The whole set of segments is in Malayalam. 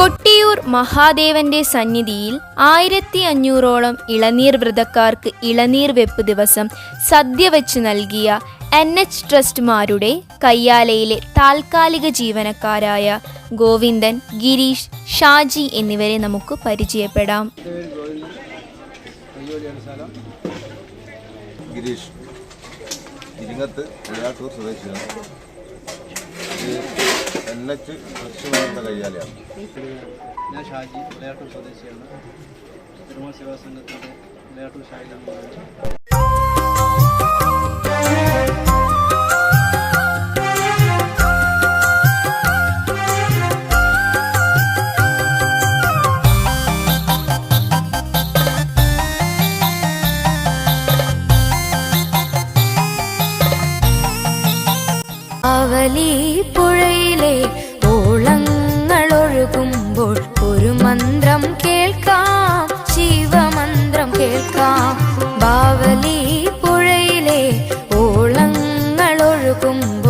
കൊട്ടിയൂർ മഹാദേവന്റെ സന്നിധിയിൽ ആയിരത്തി അഞ്ഞൂറോളം ഇളനീർ വ്രതക്കാർക്ക് ഇളനീർ വെപ്പ് ദിവസം സദ്യ വെച്ച് നൽകിയ എൻ എച്ച് ട്രസ്റ്റ്മാരുടെ കയ്യാലയിലെ താൽക്കാലിക ജീവനക്കാരായ ഗോവിന്ദൻ ഗിരീഷ് ഷാജി എന്നിവരെ നമുക്ക് പരിചയപ്പെടാം. ഗിരീഷ് ഇരിങ്ങത്ത് സ്വദേശിയാണ്. എൻ എച്ച് ലക്ഷ്മണന്റെ കയ്യാലെയാണ് ഞാൻ ഷാജി വിളയാട്ടൂർ സ്വദേശിയാണ്. തിരുമല സേവാ സംഘത്തിന്റെ വിളയാട്ടൂർ ഷാജിലാണ്. അവലി പുഴയിലെ ഓളങ്ങൾ ഒഴുകുമ്പോൾ ഒരു മന്ത്രം കേൾക്കാം ശിവമന്ത്രം കേൾക്കാം. ബാവലി പുഴയിലെ ഓളങ്ങൾ ഒഴുകുമ്പോൾ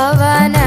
ಅವನ